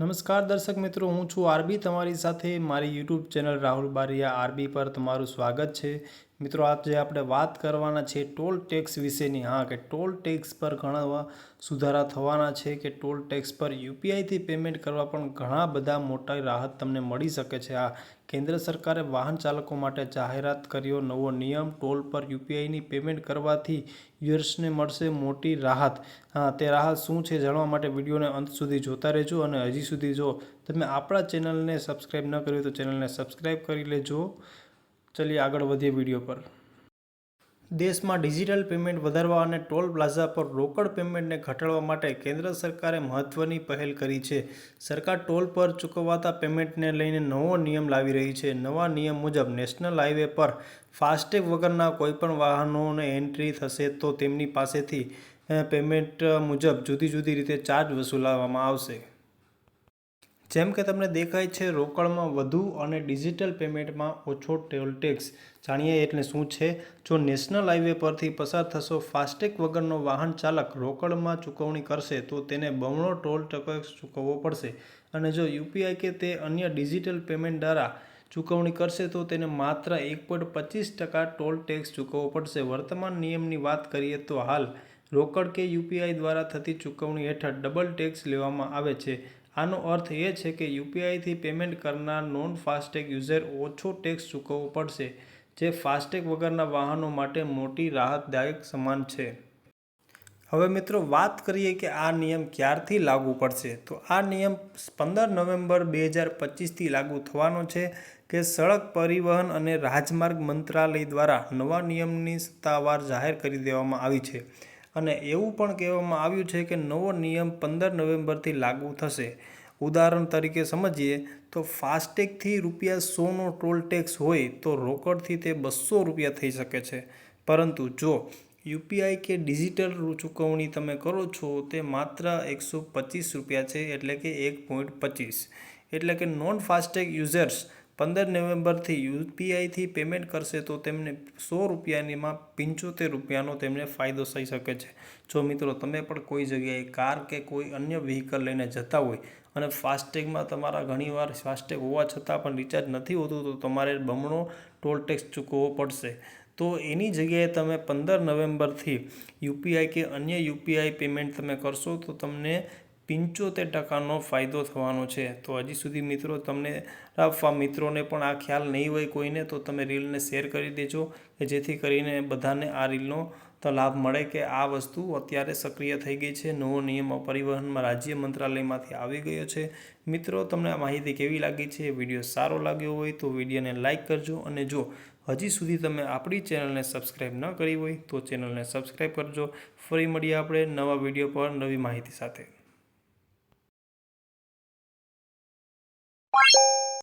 નમસ્કાર દર્શક મિત્રો, હું છું આરબી. તમારી સાથે મારી YouTube channel Rahul Baria RB પર તમારું સ્વાગત છે. મિત્રો આજે આપણે વાત કરવાના છે ટોલ ટેક્સ વિશેની, હા, કે ટોલ ટેક્સ પર ઘણા સુધારા થવાના છે કે ટોલ ટેક્સ પર યુપીઆઈથી પેમેન્ટ કરવા પણ ઘણા બધા મોટા રાહત તમને મળી શકે છે. આ કેન્દ્ર સરકારે વાહન ચાલકો માટે જાહેરાત કર્યો નવો નિયમ, ટોલ પર યુપીઆઈની પેમેન્ટ કરવાથી યુઝર્સને મળશે મોટી રાહત. હા, તે રાહત શું છે જાણવા માટે વિડીયોને અંત સુધી જોતા રહેજો અને હજી સુધી જો તમે આપણા ચેનલને સબસ્ક્રાઈબ ન કર્યું તો ચેનલને સબસ્ક્રાઈબ કરી લેજો. ચલીએ આગળ વધીએ વીડિયો પર. દેશમાં ડિજિટલ પેમેન્ટ વધારવા અને ટોલ પ્લાઝા પર રોકડ પેમેન્ટને ઘટાડવા માટે કેન્દ્ર સરકારે મહત્વની પહેલ કરી છે. સરકાર ટોલ પર ચૂકવાતા પેમેન્ટને લઈને નવો નિયમ લાવી રહી છે. નવા નિયમ મુજબ નેશનલ હાઈવે પર ફાસ્ટેગ વગરના કોઈપણ વાહનોને એન્ટ્રી થશે તો તેમની પાસેથી પેમેન્ટ મુજબ જુદી જુદી રીતે ચાર્જ વસૂલાવવામાં આવશે. જેમ કે તમને દેખાય છે, રોકડમાં વધુ અને ડિજિટલ પેમેન્ટમાં ઓછો ટોલ ટેક્સ. જાણીએ એટલે શું છે? જો નેશનલ હાઈવે પરથી પસાર થશો, ફાસ્ટેગ વગરનો વાહન ચાલક રોકડમાં ચૂકવણી કરશે, તો તેને બમણો ટોલ ટેક્સ ચૂકવવો પડશે. અને જો યુપીઆઈ કે તે અન્ય ડિજિટલ પેમેન્ટ દ્વારા ચૂકવણી કરશે, તો તેને માત્ર એક પોઈન્ટ પચીસ ટકા ટોલ ટેક્સ ચૂકવવો પડશે. વર્તમાન નિયમની વાત કરીએ તો હાલ રોકડ કે યુપીઆઈ દ્વારા થતી ચૂકવણી હેઠળ ડબલ ટેક્સ લેવામાં આવે છે. આનો અર્થ એ છે કે યુપીઆઈથી પેમેન્ટ કરનાર નોન ફાસ્ટેગ યુઝર ઓછો ટેક્સ ચૂકવવો પડશે, જે ફાસ્ટેગ વગરના વાહનો માટે મોટી રાહતદાયક સમાન છે. હવે મિત્રો, વાત કરીએ કે આ નિયમ ક્યારથી લાગુ પડશે? તો આ નિયમ પંદર નવેમ્બર બે હજાર પચીસથી લાગુ થવાનો છે કે સડક પરિવહન અને રાજમાર્ગ મંત્રાલય દ્વારા નવા નિયમની સત્તાવાર જાહેર કરી દેવામાં આવી છે. અને એવું પણ કહેવામાં આવ્યું છે કે નવો નિયમ પંદર નવેમ્બરથી લાગુ થશે. ઉદાહરણ તરીકે સમજીએ તો ફાસ્ટેગથી રૂપિયા સોનો ટોલ ટેક્સ હોય તો રોકડથી તે બસો રૂપિયા થઈ શકે છે. પરંતુ જો યુપીઆઈ કે ડિજિટલ ચૂકવણી તમે કરો છો તે માત્ર એકસો પચીસ રૂપિયા છે એટલે કે એક પોઈન્ટ પચીસ. એટલે કે નોન ફાસ્ટેગ યુઝર્સ પંદર નવેમ્બરથી યુપીઆઈથી પેમેન્ટ કરશે તો તેમને સો રૂપિયાનીમાં પંચોતેર રૂપિયાનો તેમને ફાયદો થઈ શકે છે. જો મિત્રો તમે પણ કોઈ જગ્યાએ કાર કે કોઈ અન્ય વ્હીકલ લઈને જતા હોય અને ફાસ્ટેગમાં તમારા ઘણીવાર ફાસ્ટેગ હોવા છતાં પણ રિચાર્જ નથી હોતું તો તમારે બમણો ટોલ ટેક્સ ચૂકવવો પડશે. તો એની જગ્યાએ તમે પંદર નવેમ્બરથી યુપીઆઈ કે અન્ય યુપીઆઈ પેમેન્ટ તમે કરશો તો તમને પંચોતેર ટકાનો ફાયદો થવાનો છે. તો હજી સુધી મિત્રો તમને આપવા મિત્રોને પણ આ ખ્યાલ નહીં હોય કોઈને, તો તમે રીલને શેર કરી દેજો કે જેથી કરીને બધાને આ રીલનો તો લાભ મળે કે આ વસ્તુ અત્યારે સક્રિય થઈ ગઈ છે, નવો નિયમ પરિવહનમાં રાજ્ય મંત્રાલયમાંથી આવી ગયો છે. મિત્રો, તમને આ માહિતી કેવી લાગી છે? વીડિયો સારો લાગ્યો હોય તો વિડીયોને લાઇક કરજો અને જો હજી સુધી તમે આપણી ચેનલને સબસ્ક્રાઈબ ન કરી હોય તો ચેનલને સબસ્ક્રાઈબ કરજો. ફરી મળીએ આપણે નવા વીડિયો પર નવી માહિતી સાથે. Bye.